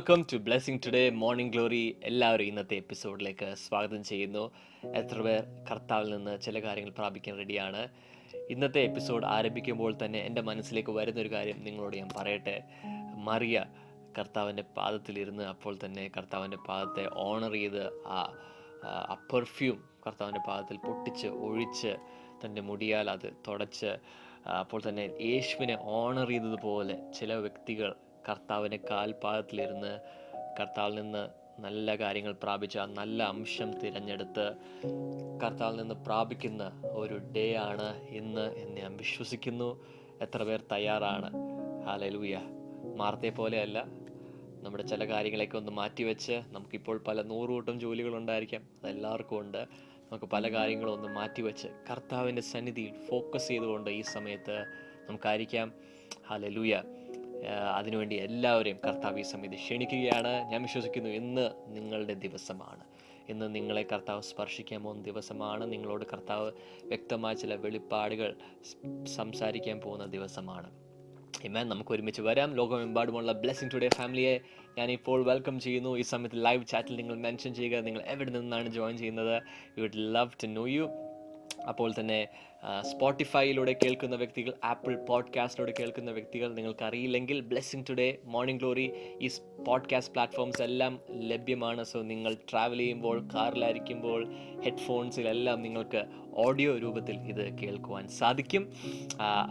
Welcome to blessing today morning glory എല്ലാവരും ഇന്നത്തെ എപ്പിസോഡിലേക്ക് സ്വാഗതം ചെയ്യുന്നു. എത്ര പേർ കർത്താവിൽ നിന്ന് ചില കാര്യങ്ങൾ പ്രാപിക്കാൻ റെഡിയാണ്? ഇന്നത്തെ എപ്പിസോഡ് ആരംഭിക്കുമ്പോൾ തന്നെ എന്റെ മനസ്സിലേക്ക് വരുന്നൊരു കാര്യം നിങ്ങളോട് ഞാൻ പറയട്ടെ. മറിയ കർത്താവിന്റെ പാദത്തിലിരുന്ന് അപ്പോൾ തന്നെ കർത്താവിന്റെ പാദത്തെ ഓണർ ചെയ്ത് ആ ആ പെർഫ്യൂം കർത്താവിന്റെ പാദത്തിൽ പൊട്ടിച്ച് ഒഴിച്ച് തന്റെ മുടിയാൽ അത് തുടച്ച് അപ്പോൾ തന്നെ യേശുവിനെ ഓണർ ചെയ്തതുപോലെ ചില വ്യക്തികൾ കർത്താവിന്റെ കാൽപാദത്തിലിരുന്ന് കർത്താവിൽ നിന്ന് നല്ല കാര്യങ്ങൾ പ്രാപിച്ച നല്ല അംശം തിരഞ്ഞെടുത്ത് കർത്താവിൽ നിന്ന് പ്രാപിക്കുന്ന ഒരു ഡേ ആണ് ഇന്ന് എന്ന് ഞാൻ വിശ്വസിക്കുന്നു. എത്ര പേർ തയ്യാറാണ്? ഹാലലൂയ മാർത്തെ പോലെയല്ല. നമ്മുടെ ചില കാര്യങ്ങളൊക്കെ ഒന്ന് മാറ്റിവെച്ച് നമുക്കിപ്പോൾ പല നൂറുകൂട്ടം ജോലികളുണ്ടായിരിക്കാം. അതെല്ലാവർക്കും ഉണ്ട്. നമുക്ക് പല കാര്യങ്ങളും ഒന്ന് മാറ്റിവെച്ച് കർത്താവിന്റെ സന്നിധിയിൽ ഫോക്കസ് ചെയ്തുകൊണ്ട് ഈ സമയത്ത് നമുക്കായിരിക്കാം. ഹാലലൂയ അതിനുവേണ്ടി എല്ലാവരെയും കർത്താവ് ഈ സമയത്ത് ക്ഷണിക്കുകയാണ്. ഞാൻ വിശ്വസിക്കുന്നു ഇന്ന് നിങ്ങളുടെ ദിവസമാണ്. ഇന്ന് നിങ്ങളെ കർത്താവ് സ്പർശിക്കാൻ പോകുന്ന ദിവസമാണ്. നിങ്ങളോട് കർത്താവ് വ്യക്തമായ ചില വെളിപ്പാടുകൾ സംസാരിക്കാൻ പോകുന്ന ദിവസമാണ്. ഇമാൻ നമുക്ക് ഒരുമിച്ച് വരാം. ലോകമെമ്പാടുമുള്ള ബ്ലെസ്സിങ് ടുഡേ ഫാമിലിയെ ഞാൻ ഇപ്പോൾ വെൽക്കം ചെയ്യുന്നു. ഈ സമയത്ത് ലൈവ് ചാറ്റിൽ നിങ്ങൾ മെൻഷൻ ചെയ്യുക. നിങ്ങൾ എവിടെ നിന്നാണ് ജോയിൻ ചെയ്യുന്നത്? You would love to know you അപ്പോൾ തന്നെ സ്പോട്ടിഫൈയിലൂടെ കേൾക്കുന്ന വ്യക്തികൾ ആപ്പിൾ പോഡ്കാസ്റ്റിലൂടെ കേൾക്കുന്ന വ്യക്തികൾ നിങ്ങൾക്കറിയില്ലെങ്കിൽ ബ്ലെസ്സിങ് ടുഡേ മോർണിംഗ് ഗ്ലോറി ഈ പോഡ്കാസ്റ്റ് പ്ലാറ്റ്ഫോംസ് എല്ലാം ലഭ്യമാണ്. സോ നിങ്ങൾ ട്രാവൽ ചെയ്യുമ്പോൾ കാറിലായിരിക്കുമ്പോൾ ഹെഡ്ഫോൺസിലെല്ലാം നിങ്ങൾക്ക് ഓഡിയോ രൂപത്തിൽ ഇത് കേൾക്കുവാൻ സാധിക്കും.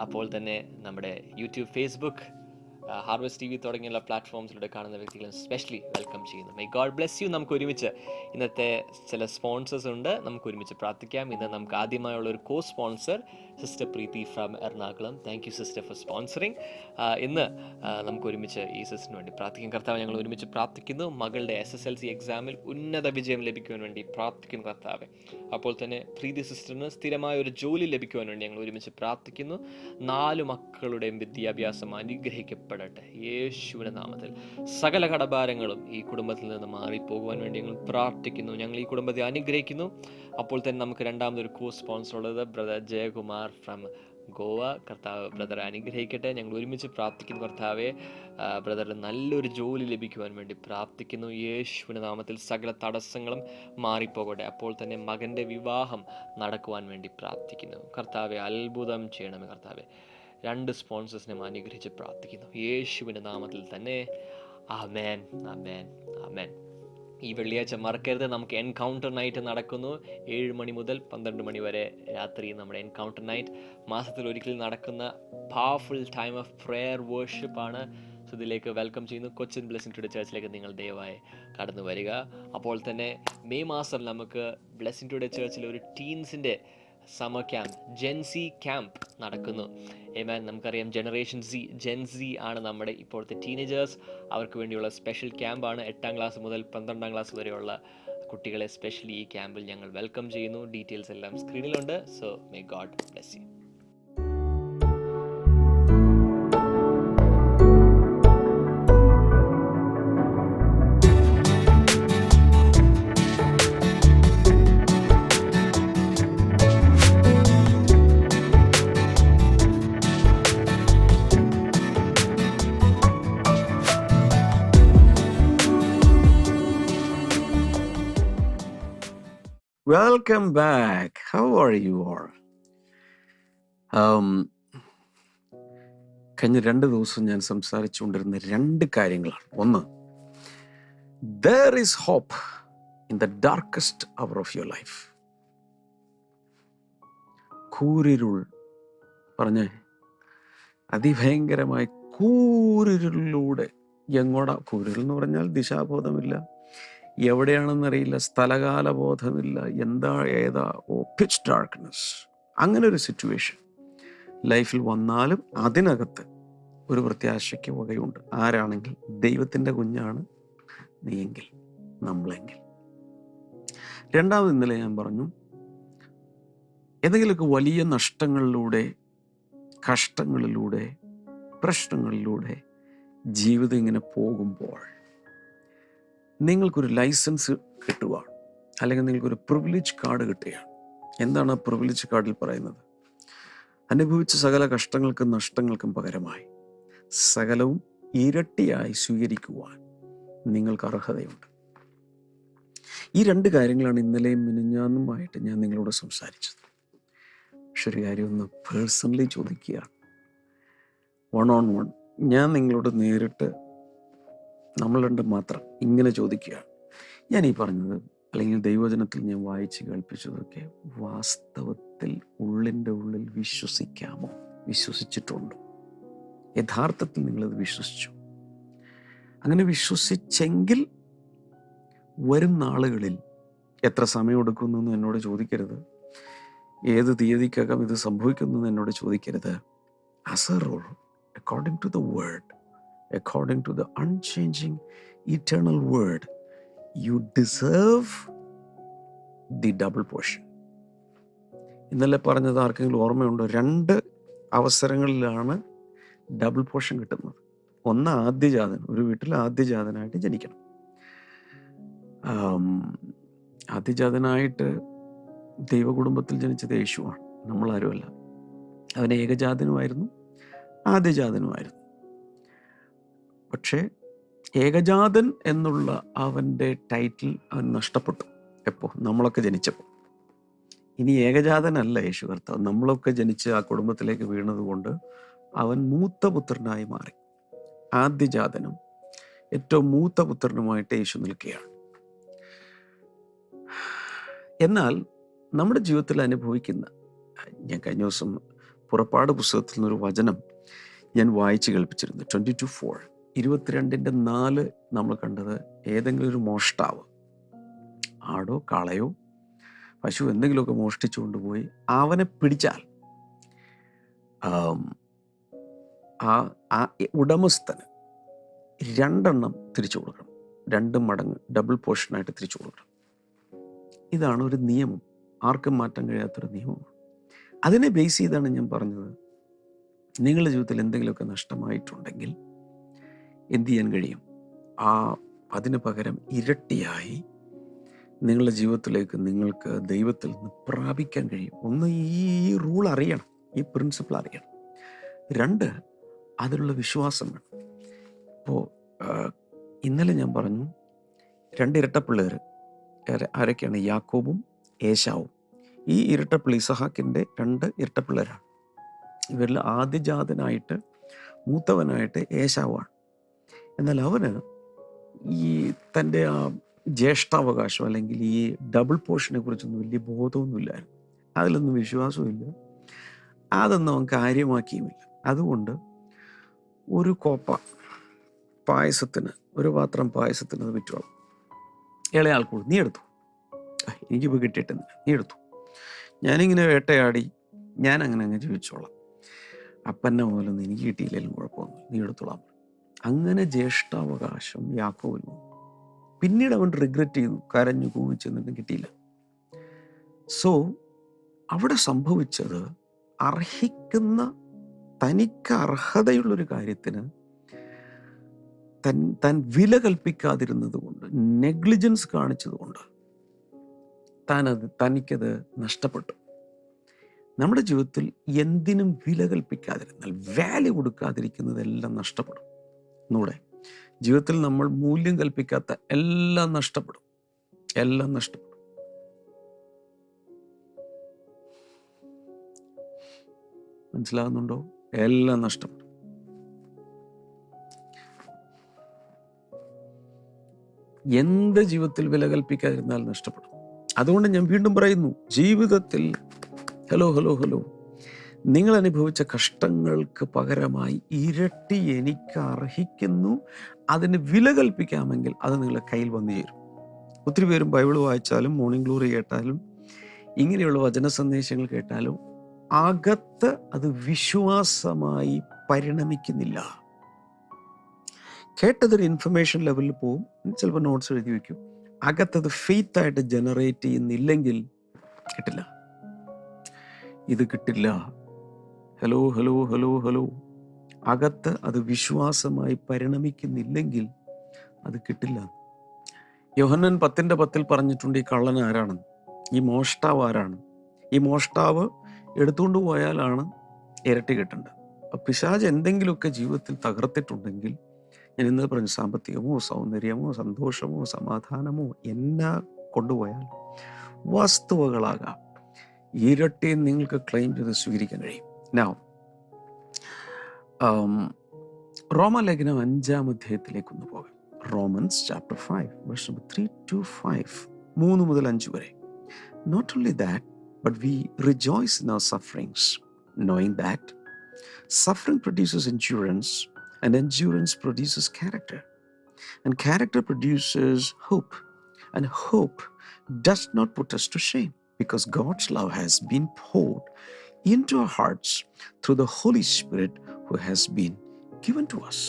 അപ്പോൾ തന്നെ നമ്മുടെ YouTube Facebook harvest T V തുടങ്ങിയുള്ള പ്ലാറ്റ്ഫോംസിലൂടെ കാണുന്ന വ്യക്തികളെ സ്പെഷ്യലി വെൽക്കം ചെയ്യുന്നു. മൈ ഗോഡ് ബ്ലെസ് യു നമുക്ക് ഒരുമിച്ച് ഇന്നത്തെ ചില സ്പോൺസേഴ്സ് ഉണ്ട്. നമുക്ക് ഒരുമിച്ച് പ്രാർത്ഥിക്കാം. ഇന്ന് നമുക്ക് ആദ്യമായുള്ള ഒരു co sponsor sister Preethi from Ernakulam thank you sister for sponsoring ഇന്ന് നമുക്ക് ഒരുമിച്ച് ഈ സിസ്റ്ററിന് വേണ്ടി പ്രാർത്ഥിക്കും. കർത്താവ് ഞങ്ങൾ ഒരുമിച്ച് പ്രാർത്ഥിക്കുന്നു. മകളുടെ എസ് എസ് എൽ സി എക്സാമിൽ ഉന്നത വിജയം ലഭിക്കുവാൻ വേണ്ടി പ്രാർത്ഥിക്കുന്നു കർത്താവെ. അപ്പോൾ തന്നെ പ്രീതി സിസ്റ്ററിന് സ്ഥിരമായ ഒരു ജോലി ലഭിക്കുവാൻ വേണ്ടി ഞങ്ങൾ ഒരുമിച്ച് പ്രാർത്ഥിക്കുന്നു. നാല് മക്കളുടെയും വിദ്യാഭ്യാസം അനുഗ്രഹിക്കപ്പെടട്ടെ യേശുവിന്റെ നാമത്തിൽ സകല കടഭാരങ്ങളും ഈ കുടുംബത്തിൽ നിന്ന് മാറിപ്പോകുവാൻ വേണ്ടി ഞങ്ങൾ പ്രാർത്ഥിക്കുന്നു. ഞങ്ങൾ ഈ കുടുംബത്തെ അനുഗ്രഹിക്കുന്നു. അപ്പോൾ തന്നെ നമുക്ക് രണ്ടാമതൊരു കോ സ്പോൺസർ ഉള്ളത് ബ്രദർ ജയകുമാർ ഫ്രം ഗോവ. കർത്താവ് ബ്രദറെ അനുഗ്രഹിക്കട്ടെ. ഞങ്ങൾ ഒരുമിച്ച് പ്രാർത്ഥിക്കുന്നു കർത്താവെ. ബ്രദറിന് നല്ലൊരു ജോലി ലഭിക്കുവാൻ വേണ്ടി പ്രാർത്ഥിക്കുന്നു. യേശുവിന്റെ നാമത്തിൽ സകല തടസ്സങ്ങളും മാറിപ്പോകട്ടെ. അപ്പോൾ തന്നെ മകന്റെ വിവാഹം നടക്കുവാൻ വേണ്ടി പ്രാർത്ഥിക്കുന്നു. കർത്താവെ അത്ഭുതം ചെയ്യണമേ കർത്താവെ. രണ്ട് സ്പോൺസേഴ്സിനെ അനുഗ്രഹിച്ച് പ്രാർത്ഥിക്കുന്നു. യേശുവിന്റെ നാമത്തിൽ തന്നെ. ആമേൻ. ആമേൻ. ആമേൻ. ഈ വെള്ളിയാഴ്ച മറക്കരുത്. നമുക്ക് എൻകൗണ്ടർ നൈറ്റ് നടക്കുന്നു. ഏഴ് മണി മുതൽ പന്ത്രണ്ട് മണി വരെ രാത്രി നമ്മുടെ എൻകൗണ്ടർ നൈറ്റ് മാസത്തിൽ ഒരിക്കൽ നടക്കുന്ന powerful time of prayer worship ആണ്. സോ ഇതിലേക്ക് വെൽക്കം ചെയ്യുന്നു. കൊച്ചിൻ ബ്ലെസ്സിംഗ് ടുഡേ ചർച്ചിലേക്ക് നിങ്ങൾ ദയവായി കടന്നു വരിക. അപ്പോൾ തന്നെ മെയ് മാസം നമുക്ക് ബ്ലെസ്സിംഗ് ടുഡേ ചർച്ചിൽ ഒരു ടീൻസിന്റെ summer camp Gen Z camp നടക്കുന്നു. ഏമാൻ നമുക്കറിയാം ജനറേഷൻ സി ജെൻസി ആണ് നമ്മുടെ ഇപ്പോഴത്തെ ടീനേജേഴ്സ് അവർക്ക് വേണ്ടിയുള്ള സ്പെഷ്യൽ ക്യാമ്പാണ് എട്ടാം ക്ലാസ് മുതൽ പന്ത്രണ്ടാം ക്ലാസ് വരെയുള്ള കുട്ടികളെ സ്പെഷ്യലി ഈ ക്യാമ്പിൽ ഞങ്ങൾ വെൽക്കം ചെയ്യുന്നു. ഡീറ്റെയിൽസ് എല്ലാം സ്ക്രീനിലുണ്ട് so may God bless you Welcome back. How are you all? Um, കഴിഞ്ഞ രണ്ട് ദിവസം ഞാൻ സംസാരിച്ചുകൊണ്ടിരുന്ന രണ്ട് കാര്യങ്ങളാണ് ഒന്ന് there is hope in the darkest hour of your life കൂരിരുൾ പറഞ്ഞേ അതിഭയങ്കരമായ കൂരിരുളിലൂടെ എങ്ങോടാ കൂരിരുൾ എന്ന് പറഞ്ഞാൽ ദിശാബോധമില്ല എവിടെയാണെന്നറിയില്ല. സ്ഥലകാല ബോധമില്ല എന്താ ഏതാ ഓ പിച്ച് ഡാർക്ക്നെസ് അങ്ങനെ ഒരു സിറ്റുവേഷൻ ലൈഫിൽ വന്നാലും അതിനകത്ത് ഒരു പ്രത്യാശയ്ക്ക് വകയുണ്ട്. ആരാണെങ്കിൽ? ദൈവത്തിന്റെ കുഞ്ഞാണ് നീയെങ്കിൽ നമ്മളെങ്കിൽ. രണ്ടാമത് ഇന്നലെ ഞാൻ പറഞ്ഞു ഏതെങ്കിലുമൊക്കെ വലിയ നഷ്ടങ്ങളിലൂടെ കഷ്ടങ്ങളിലൂടെ പ്രശ്നങ്ങളിലൂടെ ജീവിതം ഇങ്ങനെ പോകുമ്പോൾ നിങ്ങൾക്കൊരു ലൈസൻസ് കിട്ടുകയാണ് അല്ലെങ്കിൽ നിങ്ങൾക്കൊരു പ്രിവിലേജ് കാർഡ് കിട്ടുകയാണ്. എന്താണ് ആ പ്രിവിലേജ് കാർഡിൽ പറയുന്നത്? അനുഭവിച്ച സകല കഷ്ടങ്ങൾക്കും നഷ്ടങ്ങൾക്കും പകരമായി സകലവും ഇരട്ടിയായി സ്വീകരിക്കുവാൻ നിങ്ങൾക്ക് അർഹതയുണ്ട്. ഈ രണ്ട് കാര്യങ്ങളാണ് ഇന്നലെയും മിനിഞ്ഞാന്നുമായിട്ട് ഞാൻ നിങ്ങളോട് സംസാരിച്ചത്. പക്ഷെ ഒരു കാര്യം ഒന്ന് പേഴ്സണലി ചോദിക്കുകയാണ്. വൺ ഓൺ വൺ ഞാൻ നിങ്ങളോട് നേരിട്ട് നമ്മൾ രണ്ട് മാത്രം. ഇങ്ങനെ ചോദിക്കുക ഞാൻ ഈ പറഞ്ഞത് അല്ലെങ്കിൽ ദൈവജനത്തിൽ ഞാൻ വായിച്ച് കേൾപ്പിച്ചതൊക്കെ വാസ്തവത്തിൽ ഉള്ളിന്റെ ഉള്ളിൽ വിശ്വസിക്കാമോ? വിശ്വസിച്ചിട്ടുണ്ടോ. യഥാർത്ഥത്തിൽ നിങ്ങളത് വിശ്വസിച്ചു. അങ്ങനെ വിശ്വസിച്ചെങ്കിൽ വരും നാളുകളിൽ എത്ര സമയം എടുക്കുന്നു എന്നോട് ചോദിക്കരുത്. ഏത് തീയതിക്കകം ഇത് സംഭവിക്കുന്നു എന്നോട് ചോദിക്കരുത്. As a rule according to the word according to the unchanging eternal word you deserve the double portion ഇന്നലെ പറഞ്ഞത് ആർക്കെങ്കിലും ഓർമ്മയുണ്ടോ? രണ്ട് അവസരങ്ങളിലാണ് ഡബിൾ പോർഷൻ കിട്ടുന്നത്. ഒന്ന് ആദ്യജാതൻ ഒരു വീട്ടിൽ ആദ്യജാതനായിട്ട് ജനിക്കണം. ആദ്യജാതനായിട്ട് ദൈവകുടുംബത്തിൽ ജനിച്ചത് യേശുവാണ്. നമ്മളാരുമല്ല. അവൻ ഏകജാതനുമായിരുന്നു ആദ്യജാതനുമായിരുന്നു. പക്ഷേ ഏകജാതൻ എന്നുള്ള അവന്റെ ടൈറ്റിൽ അവൻ നഷ്ടപ്പെട്ടു. എപ്പോൾ നമ്മളൊക്കെ ജനിച്ചപ്പോൾ ഇനി ഏകജാതനല്ല യേശു കർത്താവ്. നമ്മളൊക്കെ ജനിച്ച് ആ കുടുംബത്തിലേക്ക് വീണതുകൊണ്ട് അവൻ മൂത്ത പുത്രനായി മാറി. ആദ്യജാതനും ഏറ്റവും മൂത്ത പുത്രനുമായിട്ട് യേശു നിൽക്കുകയാണ്. എന്നാൽ നമ്മുടെ ജീവിതത്തിൽ അനുഭവിക്കുന്ന ഞാൻ കഴിഞ്ഞ ദിവസം പുറപ്പാട് പുസ്തകത്തിൽ നിന്നൊരു വചനം ഞാൻ വായിച്ച് കേൾപ്പിച്ചിരുന്നു. Twenty two four. ഇരുപത്തിരണ്ടിന്റെ നാല് നമ്മൾ കണ്ടത് ഏതെങ്കിലും ഒരു മോഷ്ടാവ് ആടോ കാളയോ പശു എന്തെങ്കിലുമൊക്കെ മോഷ്ടിച്ചുകൊണ്ട് പോയി അവനെ പിടിച്ചാൽ ആ ആ ഉടമസ്ഥന് രണ്ടെണ്ണം തിരിച്ചു കൊടുക്കണം. രണ്ട് മടങ്ങ് ഡബിൾ പോർഷനായിട്ട് തിരിച്ചു കൊടുക്കണം. ഇതാണ് ഒരു നിയമം. ആർക്കും മാറ്റാൻ കഴിയാത്തൊരു നിയമം അതിനെ ബേസ് ചെയ്താണ് ഞാൻ പറഞ്ഞത്. നിങ്ങളുടെ ജീവിതത്തിൽ എന്തെങ്കിലുമൊക്കെ നഷ്ടമായിട്ടുണ്ടെങ്കിൽ എന്ത് ചെയ്യാൻ കഴിയും? ആ അതിന് പകരം ഇരട്ടിയായി നിങ്ങളുടെ ജീവിതത്തിലേക്ക് നിങ്ങൾക്ക് ദൈവത്തിൽ നിന്ന് പ്രാപിക്കാൻ കഴിയും. ഒന്ന് ഈ റൂൾ അറിയണം. ഈ പ്രിൻസിപ്പിൾ അറിയണം. രണ്ട് അതിനുള്ള വിശ്വാസം വേണം. ഇപ്പോൾ ഇന്നലെ ഞാൻ പറഞ്ഞു രണ്ട് ഇരട്ടപ്പിള്ളേർ ആരൊക്കെയാണ്? യാക്കോബും ഏശാവും. ഈ ഇരട്ടപ്പിള്ളി ഇസഹാക്കിന്റെ രണ്ട് ഇരട്ടപ്പിള്ളേരാണ്. ഇവരിൽ ആദ്യജാതനായിട്ട് മൂത്തവനായിട്ട് ഏശാവാണ് എന്നാൽ അവന് ഈ തന്റെ ആ ജ്യേഷ്ഠാവകാശം അല്ലെങ്കിൽ ഈ ഡബിൾ പോർഷനെ കുറിച്ചൊന്നും വലിയ ബോധമൊന്നുമില്ലായിരുന്നു. അതിലൊന്നും വിശ്വാസമില്ല അതൊന്നും അവൻ കാര്യമാക്കിയുമില്ല. അതുകൊണ്ട് ഒരു കോപ്പ പായസത്തിന് ഒരു പാത്രം പായസത്തിന് അത് വിറ്റോളാം. ഇളയാൾ കൂടി നീ എടുത്തു. "ആ, എനിക്കിപ്പോൾ കിട്ടിയിട്ടില്ല. നീ എടുത്തു. ഞാനിങ്ങനെ വേട്ടയാടി. ഞാൻ അങ്ങനെ അങ്ങ് ജീവിച്ചോളാം. അപ്പന്നെ മുതലൊന്നും എനിക്ക് കിട്ടിയില്ലെങ്കിലും കുഴപ്പമൊന്നും നീ എടുത്തോളാം. അങ്ങനെ ജ്യേഷ്ഠാവകാശം യാക്കോവിന് പിന്നീട് അവൻ റിഗ്രറ്റ് ചെയ്തു കരഞ്ഞു കൂവിച്ചെന്നിട്ടും കിട്ടിയില്ല. സോ അവിടെ സംഭവിച്ചത് അർഹിക്കുന്ന തനിക്ക് അർഹതയുള്ളൊരു കാര്യത്തിന് തൻ താൻ വില കൽപ്പിക്കാതിരുന്നത് കൊണ്ട് നെഗ്ലിജൻസ് കാണിച്ചത് കൊണ്ട് താൻ അത് തനിക്കത് നഷ്ടപ്പെട്ടു. നമ്മുടെ ജീവിതത്തിൽ എന്തിനും വില കൽപ്പിക്കാതിരുന്നാൽ വാല്യൂ കൊടുക്കാതിരിക്കുന്നതെല്ലാം നഷ്ടപ്പെടും. ഒന്നുകൂടെ ജീവിതത്തിൽ നമ്മൾ മൂല്യം കൽപ്പിക്കാത്ത എല്ലാം നഷ്ടപ്പെടും. എല്ലാം നഷ്ടപ്പെടും. മനസ്സിലാകുന്നുണ്ടോ? എല്ലാം നഷ്ടപ്പെടും. എന്ത് ജീവിതത്തിൽ വില കൽപ്പിക്കാതിരുന്നാൽ നഷ്ടപ്പെടും. അതുകൊണ്ട് ഞാൻ വീണ്ടും പറയുന്നു ജീവിതത്തിൽ ഹലോ ഹലോ ഹലോ നിങ്ങൾ അനുഭവിച്ച കഷ്ടങ്ങൾക്ക് പകരമായി ഇരട്ടി എനിക്ക് അർഹിക്കുന്നു. അതിന് വില കൽപ്പിക്കാമെങ്കിൽ അത് നിങ്ങളുടെ കയ്യിൽ വന്നു ചേരും. ഒത്തിരി പേരും ബൈബിൾ വായിച്ചാലും മോർണിംഗ് ഗ്ലോറി കേട്ടാലും ഇങ്ങനെയുള്ള വചന സന്ദേശങ്ങൾ കേട്ടാലും അകത്ത് അത് വിശ്വാസമായി പരിണമിക്കുന്നില്ല. കേട്ടതൊരു ഇൻഫർമേഷൻ ലെവലിൽ പോവും. ചിലപ്പോൾ നോട്ട്സ് എഴുതി വെക്കും അകത്തത് ഫെയ്ത്ത് ആയിട്ട് ജനറേറ്റ് ചെയ്യുന്നില്ലെങ്കിൽ കിട്ടില്ല. ഇത് കിട്ടില്ല. Hello hello hello hello. അകത്ത് അത് വിശ്വാസമായി പരിണമിക്കുന്നില്ലെങ്കിൽ അത് കിട്ടില്ല. യോഹന്നൻ പത്തിന്റെ പത്തിൽ പറഞ്ഞിട്ടുണ്ട് ഈ കള്ളൻ ആരാണ്? ഈ മോഷ്ടാവ് ആരാണ്? ഈ മോഷ്ടാവ് എടുത്തുകൊണ്ട് പോയാലാണ് ഇരട്ടി കിട്ടേണ്ടത്. അപ്പം പിശാജ് എന്തെങ്കിലുമൊക്കെ ജീവിതത്തിൽ തകർത്തിട്ടുണ്ടെങ്കിൽ ഞാൻ ഇന്ന് പറഞ്ഞു സാമ്പത്തികമോ സൗന്ദര്യമോ സന്തോഷമോ സമാധാനമോ എന്നാ കൊണ്ടുപോയാൽ വസ്തുവകളാകാം. ഇരട്ടിയും നിങ്ങൾക്ക് ക്ലെയിം ചെയ്ത് സ്വീകരിക്കാൻ കഴിയും. നൗ റോമലേഖനം അഞ്ചാം അധ്യായത്തിലേക്ക് ഒന്ന് പോകാം. Romans chapter five verse number three to five മൂന്ന് മുതൽ അഞ്ച് വരെ. Not only that but we rejoice in our sufferings knowing that suffering produces endurance and endurance produces character and character produces hope and hope does not put us to shame because God's love has been poured into our hearts through the Holy Spirit who has been given to us.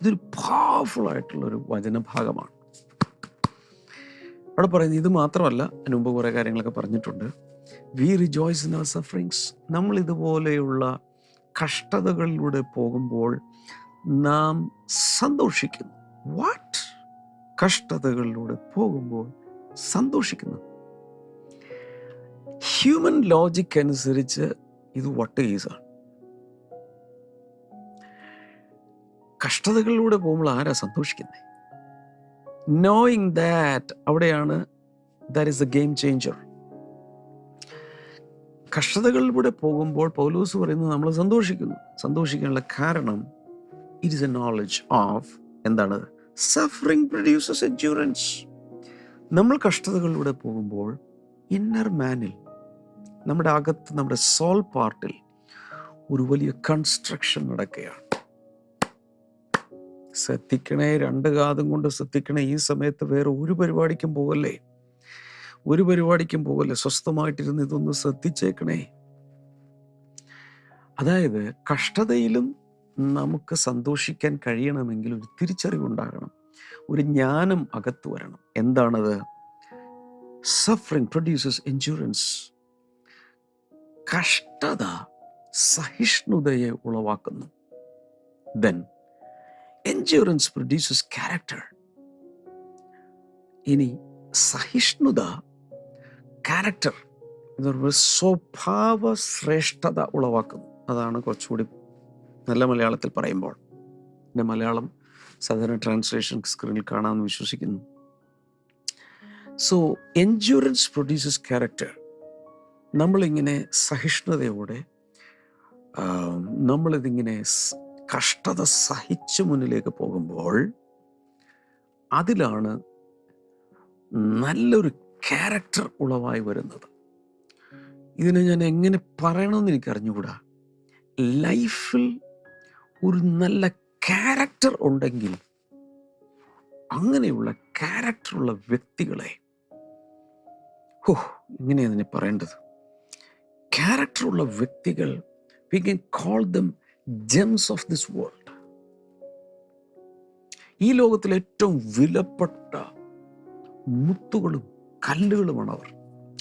ഇതൊരു powerful ആയിട്ടുള്ള ഒരു വചനഭാഗമാണ് അവിടെ പറയുന്നത് ഇത് മാത്രമല്ല അതിന് മുമ്പ് കുറേ കാര്യങ്ങളൊക്കെ പറഞ്ഞിട്ടുണ്ട്. We rejoice in our sufferings നമ്മൾ ഇതുപോലെയുള്ള കഷ്ടതകളിലൂടെ പോകുമ്പോൾ നാം സന്തോഷിക്കുന്നു. വാട്ട് കഷ്ടതകളിലൂടെ പോകുമ്പോൾ സന്തോഷിക്കുന്നു. ഹ്യൂമൻ ലോജിക് അനുസരിച്ച് ഇത് വട്ട് കേസാണ് കഷ്ടതകളിലൂടെ പോകുമ്പോൾ ആരാ സന്തോഷിക്കുന്നത് നോയിങ് ദാറ്റ് അവിടെയാണ് that is a game changer കഷ്ടതകളിലൂടെ പോകുമ്പോൾ പൗലൂസ് പറയുന്നത് നമ്മൾ സന്തോഷിക്കുന്നു. സന്തോഷിക്കാനുള്ള കാരണം it is a knowledge of എന്താണ്? സഫറിങ് പ്രൊഡ്യൂസസ് എൻഡ്യൂറൻസ് നമ്മൾ കഷ്ടതകളിലൂടെ പോകുമ്പോൾ ഇന്നർ മാനിൽ നമ്മുടെ അകത്ത് നമ്മുടെ സോൾ പാർട്ടിൽ ഒരു വലിയ കൺസ്ട്രക്ഷൻ നടക്കുകയാണ്. ശ്രദ്ധിക്കണേ രണ്ട് കാതും കൊണ്ട് ശ്രദ്ധിക്കണേ ഈ സമയത്ത് വേറെ ഒരു പരിപാടിക്കും പോകല്ലേ? ഒരു പരിപാടിക്കും പോകല്ലേ? സ്വസ്ഥമായിട്ടിരുന്ന് ഇതൊന്ന് ശ്രദ്ധിച്ചേക്കണേ. അതായത് കഷ്ടതയിലും നമുക്ക് സന്തോഷിക്കാൻ കഴിയണമെങ്കിൽ ഒരു തിരിച്ചറിവുണ്ടാകണം ഒരു ജ്ഞാനം അകത്ത് വരണം. എന്താണത്? സഫറിങ് പ്രൊഡ്യൂസസ് എൻഷുറൻസ് കഷ്ടത സഹിഷ്ണുതയെ ഉളവാക്കുന്നു. ദെൻ എൻജുറൻസ് പ്രൊഡ്യൂസസ് ക്യാരക്ടർ ഇനി സഹിഷ്ണുത ക്യാരക്ടർ സ്വഭാവ ശ്രേഷ്ഠത ഉളവാക്കുന്നു. അതാണ് കുറച്ചുകൂടി നല്ല മലയാളത്തിൽ പറയുമ്പോൾ. എന്റെ മലയാളം സാധാരണ ട്രാൻസ്ലേഷൻ സ്ക്രീനിൽ കാണാമെന്ന് വിശ്വസിക്കുന്നു. സോ എൻജുറൻസ് പ്രൊഡ്യൂസസ് ക്യാരക്ടർ നമ്മളിങ്ങനെ സഹിഷ്ണുതയോടെ നമ്മളിതിങ്ങനെ കഷ്ടത സഹിച്ച് മുന്നിലേക്ക് പോകുമ്പോൾ അതിലാണ് നല്ലൊരു ക്യാരക്ടർ ഉളവായി വരുന്നത്. ഇതിനെ ഞാൻ എങ്ങനെ പറയണമെന്ന് എനിക്കറിഞ്ഞുകൂടാ? ലൈഫിൽ ഒരു നല്ല ക്യാരക്ടർ ഉണ്ടെങ്കിൽ അങ്ങനെയുള്ള ക്യാരക്ടറുള്ള വ്യക്തികളെ ഹോ ഇങ്ങനെയാണ് ഇതിനെ പറയേണ്ടത്? ക്യാരക്ടറുള്ള വ്യക്തികൾ we can call them gems of this world ഈ ലോകത്തിലെ ഏറ്റവും വിലപ്പെട്ട മുത്തുകളും കല്ലുകളുമാണ് അവർ.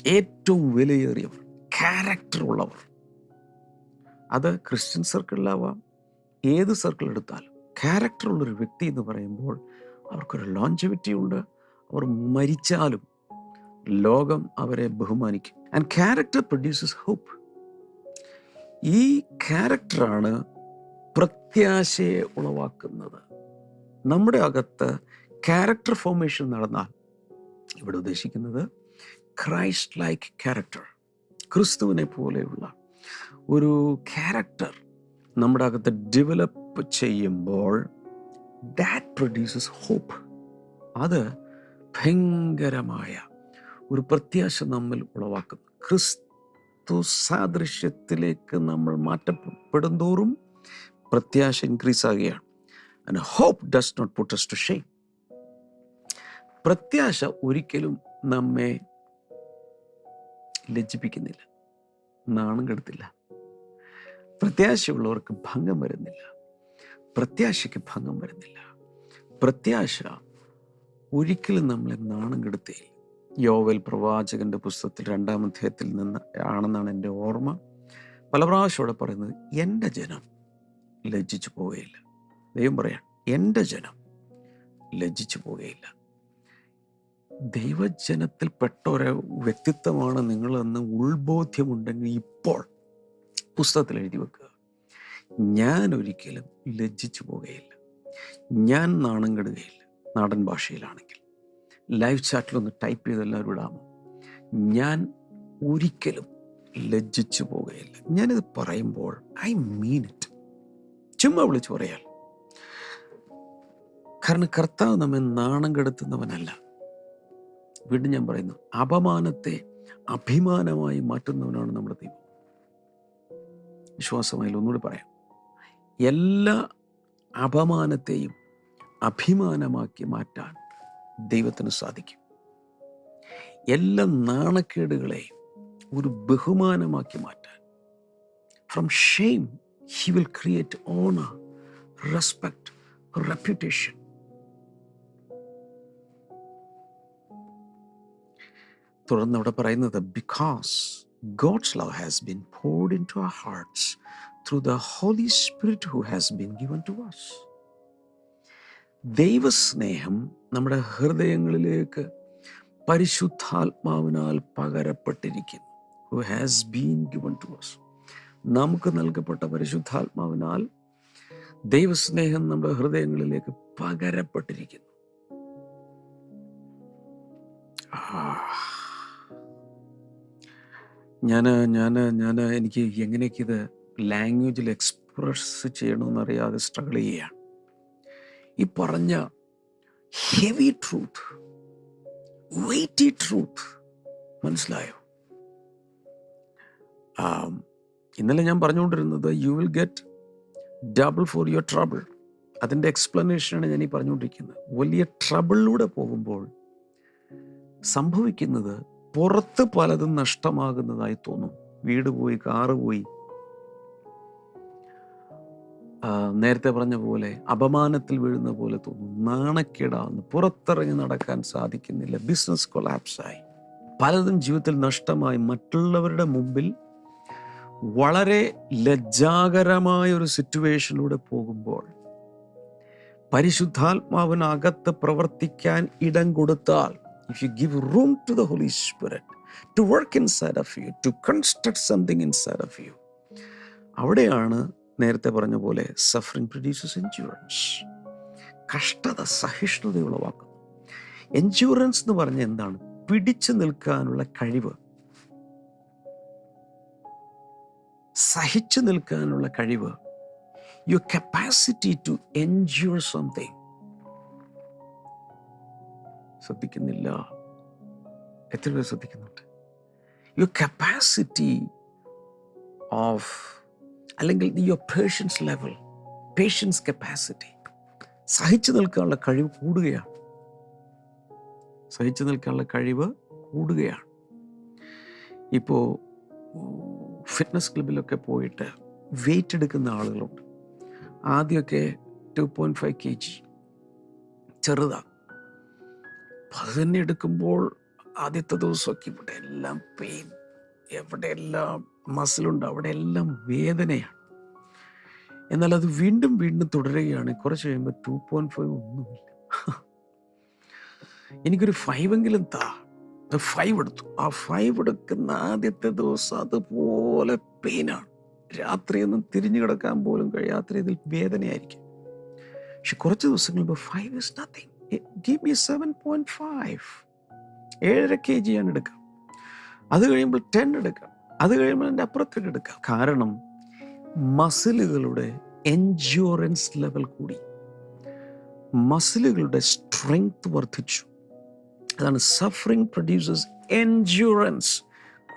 ഏറ്റവും വിലയേറിയവർ ക്യാരക്ടർ ഉള്ളവർ. അത് ക്രിസ്ത്യൻ സർക്കിളിലാവാം ഏത് സർക്കിൾ എടുത്താലും. ക്യാരക്ടർ വ്യക്തി എന്ന് പറയുമ്പോൾ അവർക്കൊരു ലോഞ്ചവിറ്റി ഉണ്ട്. അവർ മരിച്ചാലും ലോകം അവരെ ബഹുമാനിക്കും. ആൻഡ് ക്യാരക്ടർ പ്രൊഡ്യൂസസ് ഹോപ്പ് ഈ ക്യാരക്ടറാണ് പ്രത്യാശയെ ഉളവാക്കുന്നത്. നമ്മുടെ അകത്ത് ക്യാരക്ടർ ഫോർമേഷൻ നടന്നാൽ ഇവിടെ ഉദ്ദേശിക്കുന്നത് ക്രൈസ്റ്റ് ലൈക്ക് ക്യാരക്ടർ ക്രിസ്തുവിനെ പോലെയുള്ള ഒരു ക്യാരക്ടർ നമ്മുടെ അകത്ത് ഡെവലപ്പ് ചെയ്യുമ്പോൾ ദാറ്റ് പ്രൊഡ്യൂസസ് ഹോപ്പ് അത് ഭയങ്കരമായ ഒരു പ്രത്യാശ നമ്മിൽ ഉളവാക്കുന്നു. ക്രിസ്തു സാദൃശ്യത്തിലേക്ക് നമ്മൾ മാറ്റപ്പെടുന്തോറും പ്രത്യാശ increase ആകുകയാണ്. And hope does not put us to shame പ്രത്യാശ ഒരിക്കലും നമ്മെ ലജ്ജിപ്പിക്കുന്നില്ല. നാണം കെടുത്തില്ല. പ്രത്യാശയുള്ളവർക്ക് ഭംഗം വരുന്നില്ല. പ്രത്യാശയ്ക്ക് ഭംഗം വരുന്നില്ല. പ്രത്യാശ ഒരിക്കലും നമ്മളെ നാണം കെടുത്തേ യോവൽ പ്രവാചകന്റെ പുസ്തകത്തിൽ രണ്ടാം അധ്യായത്തിൽ നിന്ന് ആണെന്നാണ് എന്റെ ഓർമ്മ. പല പ്രാവശ്യം ഇവിടെ പറയുന്നത് എന്റെ ജനം ലജ്ജിച്ചു പോവുകയില്ല. ദൈവം പറയാം എന്റെ ജനം ലജ്ജിച്ചു പോവുകയില്ല. ദൈവജനത്തിൽപ്പെട്ട ഒരു വ്യക്തിത്വമാണ് നിങ്ങളെന്ന് ഉൾബോധ്യമുണ്ടെങ്കിൽ ഇപ്പോൾ പുസ്തകത്തിൽ എഴുതി വെക്കുക. ഞാൻ ഒരിക്കലും ലജ്ജിച്ചു പോവുകയില്ല. ഞാൻ നാണം കെടുകയില്ല നാടൻ ഭാഷയിലാണെങ്കിൽ. ലൈവ് ചാറ്റിലൊന്ന് ടൈപ്പ് ചെയ്ത് എല്ലാവരും ഇടാമോ? ഞാൻ ഒരിക്കലും ലജ്ജിച്ചു പോകുകയില്ല ഞാനിത് പറയുമ്പോൾ ഐ മീൻ ഇറ്റ്. ചുമ്മാ വിളിച്ചു പറയാൽ കാരണം കർത്താവ് നമ്മെ നാണം കെടുത്തുന്നവനല്ല. വീണ്ടും ഞാൻ പറയുന്നു അപമാനത്തെ അഭിമാനമായി മാറ്റുന്നവനാണ് നമ്മുടെ ദൈവം. വിശ്വാസമായി ഒന്നുകൂടി പറയാം. എല്ലാ അപമാനത്തെയും അഭിമാനമാക്കി മാറ്റാൻ ദൈവത്തിന് സാധിക്കും. എല്ലാ നാണക്കേടുകളെയും ഒരു ബഹുമാനമാക്കി മാറ്റാൻ. From shame he will create honour respect reputation തുടർന്ന് അവിടെ പറയുന്നത് because God's love has been poured into our hearts through the Holy Spirit who has been given to us. ദൈവസ്നേഹം നമ്മുടെ ഹൃദയങ്ങളിലേക്ക് പരിശുദ്ധാത്മാവിനാൽ പകരപ്പെട്ടിരിക്കുന്നു. Who has been given to us. നമുക്ക് നൽകപ്പെട്ട പരിശുദ്ധാത്മാവിനാൽ ദൈവസ്നേഹം നമ്മുടെ ഹൃദയങ്ങളിലേക്ക് പകരപ്പെട്ടിരിക്കുന്നു. ഞാൻ ഞാൻ ഞാൻ എനിക്ക് എങ്ങനെയൊക്കെ ഇത് ലാംഗ്വേജിൽ എക്സ്പ്രസ് ചെയ്യണമെന്നറിയാതെ സ്ട്രഗിൾ ചെയ്യുകയാണ്. ഈ പറഞ്ഞ ഹെവി ട്രൂത്ത് വെയിറ്റി ട്രൂത്ത് മനസ്സിലായോ? ഇന്നലെ ഞാൻ പറഞ്ഞുകൊണ്ടിരുന്നത് you will get double for your trouble അതിന്റെ എക്സ്പ്ലനേഷനാണ് ഞാൻ ഈ പറഞ്ഞുകൊണ്ടിരിക്കുന്നത്. വലിയ ട്രബിളിലൂടെ പോകുമ്പോൾ സംഭവിക്കുന്നത് പുറത്ത് പലതും നഷ്ടമാകുന്നതായി തോന്നും. വീട് പോയി കാറ് പോയി നേരത്തെ പറഞ്ഞ പോലെ അപമാനത്തിൽ വീഴുന്ന പോലെ തോന്നും. നാണക്കേടാവുന്നു. പുറത്തിറങ്ങി നടക്കാൻ സാധിക്കുന്നില്ല. ബിസിനസ് കൊളാപ്സായി പലതും ജീവിതത്തിൽ നഷ്ടമായി. മറ്റുള്ളവരുടെ മുമ്പിൽ വളരെ ലജ്ജാകരമായ ഒരു സിറ്റുവേഷനിലൂടെ പോകുമ്പോൾ പരിശുദ്ധാത്മാവിനകത്ത് പ്രവർത്തിക്കാൻ ഇടം കൊടുത്താൽ if you give room to the Holy Spirit to work inside of you to construct something inside of you അവിടെയാണ് നേരത്തെ പറഞ്ഞ പോലെ സഫറിങ് പ്രൊഡ്യൂസസ് എൻഷുറൻസ് കഷ്ടത സഹിഷ്ണുത ഉളവാക്കുന്നു എൻഷുറൻസ് എന്ന് പറഞ്ഞ എന്താണ്? പിടിച്ചു നിൽക്കാനുള്ള കഴിവ്. സഹിച്ചു നിൽക്കാനുള്ള കഴിവ്. Your capacity to endure something ശ്രദ്ധിക്കുന്നില്ല. എത്ര പേർ ശ്രദ്ധിക്കുന്നുണ്ട്. യുവർ കപ്പാസിറ്റി ഓഫ് അല്ലെങ്കിൽ your patience level patience capacity സഹിച്ചു നിൽക്കാനുള്ള കഴിവ് കൂടുകയാണ്. സഹിച്ചു നിൽക്കാനുള്ള കഴിവ് കൂടുകയാണ്. ഇപ്പോൾ ഫിറ്റ്നസ് ക്ലബിലൊക്കെ പോയിട്ട് വെയിറ്റ് എടുക്കുന്ന ആളുകളുണ്ട്. ആദ്യമൊക്കെ two point five K G ചെറുതാണ് തന്നെ എടുക്കുമ്പോൾ ആദ്യത്തെ ദിവസമൊക്കെ ഇവിടെ എല്ലാം പെയിൻ എവിടെയെല്ലാം മസിലുണ്ട് അവിടെ എല്ലാം വേദനയാണ്. എന്നാൽ അത് വീണ്ടും വീണ്ടും തുടരുകയാണ്. കുറച്ച് കഴിയുമ്പോൾ ടു പോയിന്റ് ഫൈവ് ഒന്നുമില്ല. എനിക്കൊരു ഫൈവ് എങ്കിലും താ. ഫൈവ് എടുത്തു. ആ ഫൈവ് എടുക്കുന്ന ആദ്യത്തെ ദിവസം അതുപോലെ പെയിനാണ് രാത്രിയൊന്നും തിരിഞ്ഞു കിടക്കാൻ പോലും കഴിയാത്ത രീതിയിൽ വേദനയായിരിക്കും. പക്ഷെ കുറച്ച് ദിവസങ്ങൾ മുമ്പ് five is nothing give me seven point five ഏഴര കെ ജി ഞാൻ എടുക്കാം. അത് കഴിയുമ്പോൾ ടെൻ എടുക്കാം. അത് കഴിയുമ്പോൾ എന്റെ അപ്പുറത്തേക്ക് എടുക്കാം. കാരണം മസിലുകളുടെ എൻജുറൻസ് ലെവൽ കൂടി. മസിലുകളുടെ സ്ട്രെങ്ത് വർദ്ധിച്ചു. അതാണ് സഫറിങ് പ്രൊഡ്യൂസേഴ്സ് എൻജുറൻസ്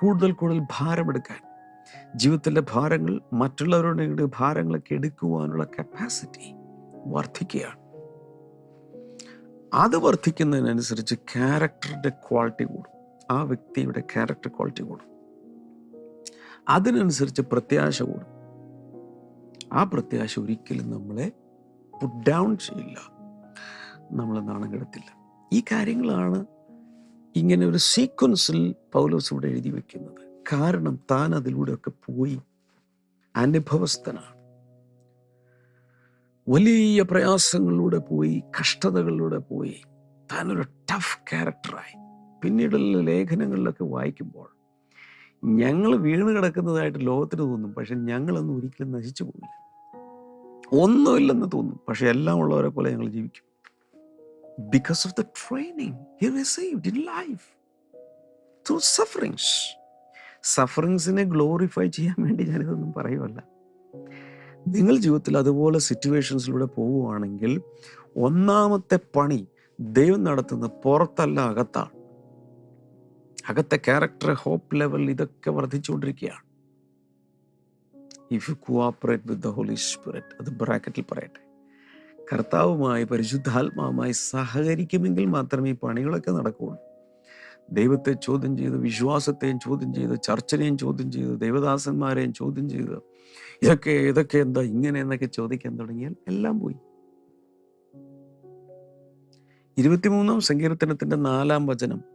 കൂടുതൽ കൂടുതൽ ഭാരമെടുക്കാൻ ജീവിതത്തിന്റെ ഭാരങ്ങൾ മറ്റുള്ളവരുടെ ഭാരങ്ങളൊക്കെ എടുക്കുവാനുള്ള കപ്പാസിറ്റി വർദ്ധിക്കുകയാണ്. അത് വർദ്ധിക്കുന്നതിനനുസരിച്ച് ക്യാരക്ടറിന്റെ ക്വാളിറ്റി കൂടും. ആ വ്യക്തിയുടെ ക്യാരക്ടർ ക്വാളിറ്റി കൂടും. അതിനനുസരിച്ച് പ്രത്യാശ കൂടും. ആ പ്രത്യാശ ഒരിക്കലും നമ്മളെ പുട്ട് ഡൗൺ ചെയ്യില്ല. നമ്മളെ നാണം കെടുത്തില്ല. ഈ കാര്യങ്ങളാണ് ഇങ്ങനെ ഒരു സീക്വൻസിൽ പൗലോസ് ഇവിടെ എഴുതി വെക്കുന്നത്. കാരണം താൻ അതിലൂടെയൊക്കെ പോയി അനുഭവസ്ഥനാണ്. വലിയ പ്രയാസങ്ങളിലൂടെ പോയി കഷ്ടതകളിലൂടെ പോയി. താനൊരു ടഫ് ക്യാരക്ടറായി പിന്നീടുള്ള ലേഖനങ്ങളിലൊക്കെ വായിക്കുമ്പോൾ ഞങ്ങൾ വീണ് കിടക്കുന്നതായിട്ട് ലോകത്തിന് തോന്നും. പക്ഷെ ഞങ്ങളൊന്നും ഒരിക്കലും നശിച്ചു പോകില്ല ഒന്നുമില്ലെന്ന് തോന്നും. പക്ഷെ എല്ലാം ഉള്ളവരെ പോലെ ഞങ്ങൾ ജീവിക്കും. Because of the training received in life through sufferings സഫറിങ്സിനെ glorify ചെയ്യാൻ വേണ്ടി ഞാനിതൊന്നും പറയുമല്ല നിങ്ങൾ ജീവിതത്തിൽ അതുപോലെ സിറ്റുവേഷൻസിലൂടെ പോവുകയാണെങ്കിൽ ഒന്നാമത്തെ പണി ദൈവം നടത്തുന്ന പുറത്തല്ല അകത്താണ്. അകത്തെ ക്യാരക്ടർ ഹോപ്പ് ലെവൽ ഇതൊക്കെ വർദ്ധിച്ചുകൊണ്ടിരിക്കുകയാണ്. If you cooperate with the Holy Spirit അത് ബ്രാക്കറ്റിൽ പറയട്ടെ. കർത്താവുമായി പരിശുദ്ധാത്മാവുമായി സഹകരിക്കുമെങ്കിൽ മാത്രമേ ഈ പണികളൊക്കെ നടക്കുകയുള്ളൂ. ദൈവത്തെ ചോദ്യം ചെയ്ത് വിശ്വാസത്തെയും ചോദ്യം ചെയ്ത് ചർച്ചനെയും ചോദ്യം ചെയ്ത് ദൈവദാസന്മാരെയും ചോദ്യം ചെയ്ത് ഇതൊക്കെ ഇതൊക്കെ എന്താ ഇങ്ങനെ എന്നൊക്കെ ചോദിക്കാൻ തുടങ്ങിയാൽ എല്ലാം പോയി. ഇരുപത്തിമൂന്നാം സങ്കീർത്തനത്തിന്റെ നാലാം വചനം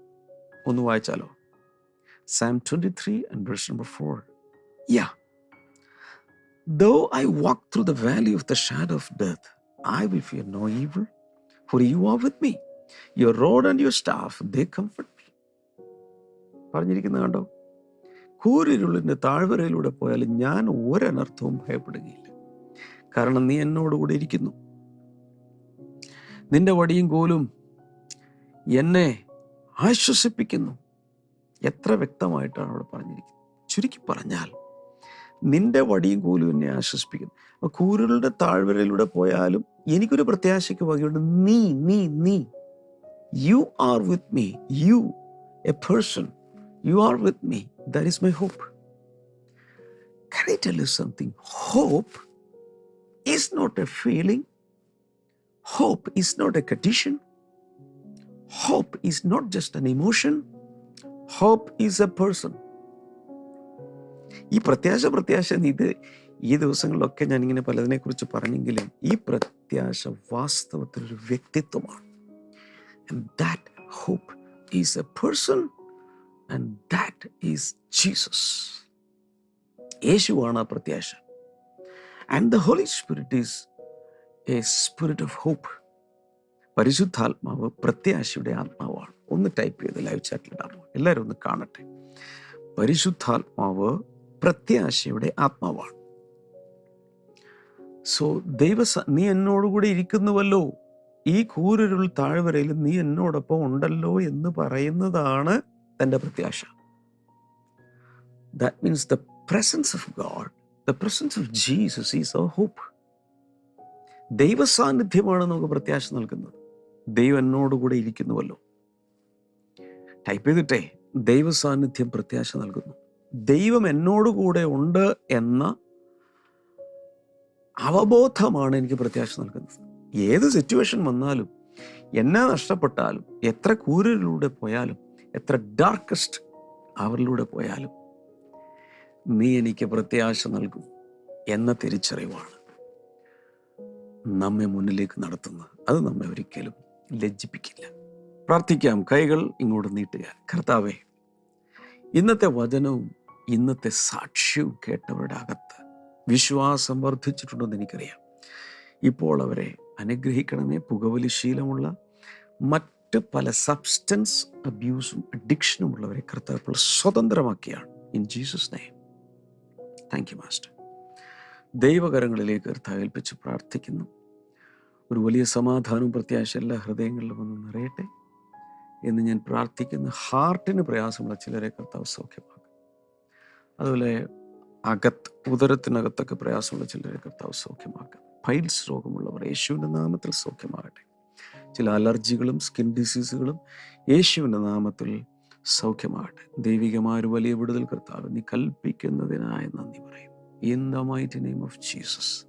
ഒന്ന് വായിച്ചാലോ? Psalm twenty three and verse number four yea though I walk through the valley of the shadow of death I will fear no evil for you are with me your rod and your staff they comfort me പറഞ്ഞിരിക്കുന്നത് കണ്ടോ? കൂരിരുളിന്റെ താഴ്വരയിലൂടെ പോയാൽ ഞാൻ ഒരനർത്ഥവും ഭയപ്പെടുകയില്ല. കാരണം നീ എന്നോടുകൂടെ ഇരിക്കുന്നു. നിന്റെ വടിയും കോലും എന്നെ ആശ്വസിപ്പിക്കുന്നു. എത്ര വ്യക്തമായിട്ടാണ് അവിടെ പറഞ്ഞിരിക്കുന്നത്. ചുരുക്കി പറഞ്ഞാൽ നിന്റെ വടിയും കൂലും എന്നെ ആശ്വസിപ്പിക്കുന്നു. അപ്പൊ കൂരുകളുടെ താഴ്വരയിലൂടെ പോയാലും എനിക്കൊരു പ്രത്യാശയ്ക്ക് വകയുണ്ട്. നീ നീ നീ. You are with me you a person you are with me that is my hope Can I tell you something? Hope is not a feeling. Hope is. Hope is not just an emotion. Hope is a person. ഈ പ്രത്യാശ പ്രത്യാശ ഇത് ഈ ദിവസങ്ങളിലൊക്കെ ഞാനിങ്ങനെ ഇങ്ങനെ പലതിനെ കുറിച്ച് പറഞ്ഞെങ്കിലും ഈ പ്രത്യാശ വാസ്തവത്തിൽ ഒരു വ്യക്തിത്വമാണ് And that hope is a person and that is Jesus. യേശുവാണ് ആ പ്രത്യാശ and the Holy Spirit is a spirit of hope പരിശുദ്ധാത്മാവ് പ്രത്യാശയുടെ ആത്മാവാണ്. ഒന്ന് ടൈപ്പ് ചെയ്ത് ലൈവ് ചാറ്റിൽ ഇടാമോ എല്ലാവരും ഒന്ന് കാണട്ടെ. പരിശുദ്ധാത്മാവ് പ്രത്യാശയുടെ ആത്മാവാണ്. സോ ദൈവ നീ എന്നോടുകൂടി ഇരിക്കുന്നുവല്ലോ. ഈ കൂരുരുൾ താഴ്വരയിൽ നീ എന്നോടൊപ്പം ഉണ്ടല്ലോ എന്ന് പറയുന്നതാണ് തന്റെ പ്രത്യാശ. That means the presence of God the presence of Jesus is hope hope. ദൈവ സാന്നിധ്യമാണ് നമുക്ക് പ്രത്യാശ നൽകുന്നത്. ദൈവം എന്നോടുകൂടെ ഇരിക്കുന്നുവല്ലോ. ടൈപ്പ് ചെയ്തിട്ടെ ദൈവ സാന്നിധ്യം പ്രത്യാശ നൽകുന്നു. ദൈവം എന്നോടുകൂടെ ഉണ്ട് എന്ന അവബോധമാണ് എനിക്ക് പ്രത്യാശ നൽകുന്നത്. ഏത് സിറ്റുവേഷൻ വന്നാലും എന്നെ നഷ്ടപ്പെട്ടാലും എത്ര കൂരിലൂടെ പോയാലും എത്ര ഡാർക്കസ്റ്റ് അവരിലൂടെ പോയാലും നീ എനിക്ക് പ്രത്യാശ നൽകും എന്ന തിരിച്ചറിവാണ് നമ്മെ മുന്നിലേക്ക് നടത്തുന്നത്. അത് നമ്മെ ഒരിക്കലും ലജ്ജിപ്പിക്കില്ല. പ്രാർത്ഥിക്കാം കൈകൾ ഇങ്ങോട്ട് നീട്ടുക. കർത്താവേ ഇന്നത്തെ വചനവും ഇന്നത്തെ സാക്ഷ്യവും കേട്ടവരുടെ അകത്ത് വിശ്വാസം വർദ്ധിച്ചിട്ടുണ്ടെന്ന് എനിക്കറിയാം. ഇപ്പോൾ അവരെ അനുഗ്രഹിക്കണമേ. പുകവലി ശീലമുള്ള മറ്റ് പല സബ്സ്റ്റൻസ് അബ്യൂസും അഡിക്ഷനും ഉള്ളവരെ കർത്താവ് സ്വതന്ത്രമാക്കിയാണ്. In Jesus name thank you master ദൈവകരങ്ങളിലേക്ക് കർത്താവ് ഏൽപ്പിച്ച് പ്രാർത്ഥിക്കുന്നു. ഒരു വലിയ സമാധാനവും പ്രത്യാശ എല്ലാ ഹൃദയങ്ങളിലും ഒന്ന് നിറയട്ടെ എന്ന് ഞാൻ പ്രാർത്ഥിക്കുന്ന. ഹാർട്ടിന് പ്രയാസമുള്ള ചിലരെ കർത്താവ് സൗഖ്യമാക്കും. അതുപോലെ അകത്ത് ഉദരത്തിനകത്തൊക്കെ പ്രയാസമുള്ള ചിലരെ കർത്താവ് സൗഖ്യമാക്കുക ഫൈൽസ് രോഗമുള്ളവർ യേശുവിന്റെ നാമത്തിൽ സൗഖ്യമാകട്ടെ. ചില അലർജികളും സ്കിൻ ഡിസീസുകളും യേശുവിന്റെ നാമത്തിൽ സൗഖ്യമാകട്ടെ. ദൈവികമായ ഒരു വലിയ വിടുതൽ കർത്താവ് നീ കൽപ്പിക്കുന്നതിനായി നന്ദി പറയും in the mighty name of Jesus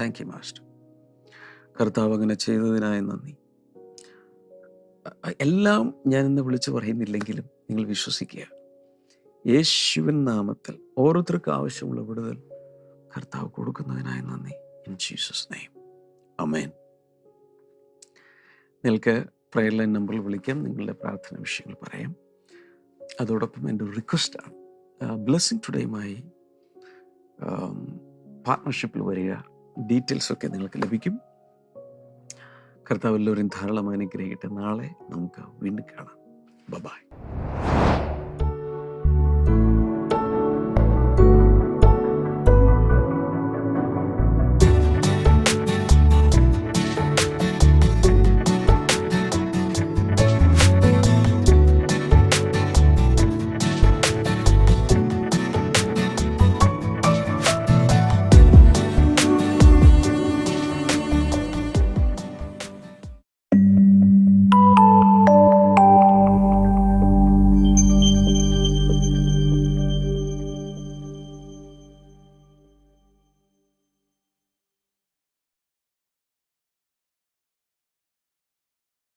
thank you master കർത്താവ് അങ്ങനെ ചെയ്തതിനായി നന്ദി. എല്ലാം ഞാൻ ഇന്ന് വിളിച്ചു പറയുന്നില്ലെങ്കിലും നിങ്ങൾ വിശ്വസിക്കുക. യേശുവിൻ നാമത്തിൽ ഓരോരുത്തർക്കും ആവശ്യമുള്ള വിടുതൽ കർത്താവ് കൊടുക്കുന്നതിനായി നന്ദി. ഇൻ ജീസസ് നെയ്മ് അമേൻ നിങ്ങൾക്ക് പ്രയർ ലൈൻ നമ്പറിൽ വിളിക്കാം. നിങ്ങളുടെ പ്രാർത്ഥന വിഷയങ്ങൾ പറയാം. അതോടൊപ്പം എന്റെ ഒരു റിക്വസ്റ്റാണ് ബ്ലെസ്സിങ് ടുഡേയുമായി പാർട്ട്ണർഷിപ്പിൽ വരിക. ഡീറ്റെയിൽസ് ഒക്കെ നിങ്ങൾക്ക് ലഭിക്കും. കർത്താവ് എല്ലാവരും ധാരാളം അനുഗ്രഹിക്കട്ടെ. നാളെ നമുക്ക് വീണ്ടും കാണാം. ബബായ്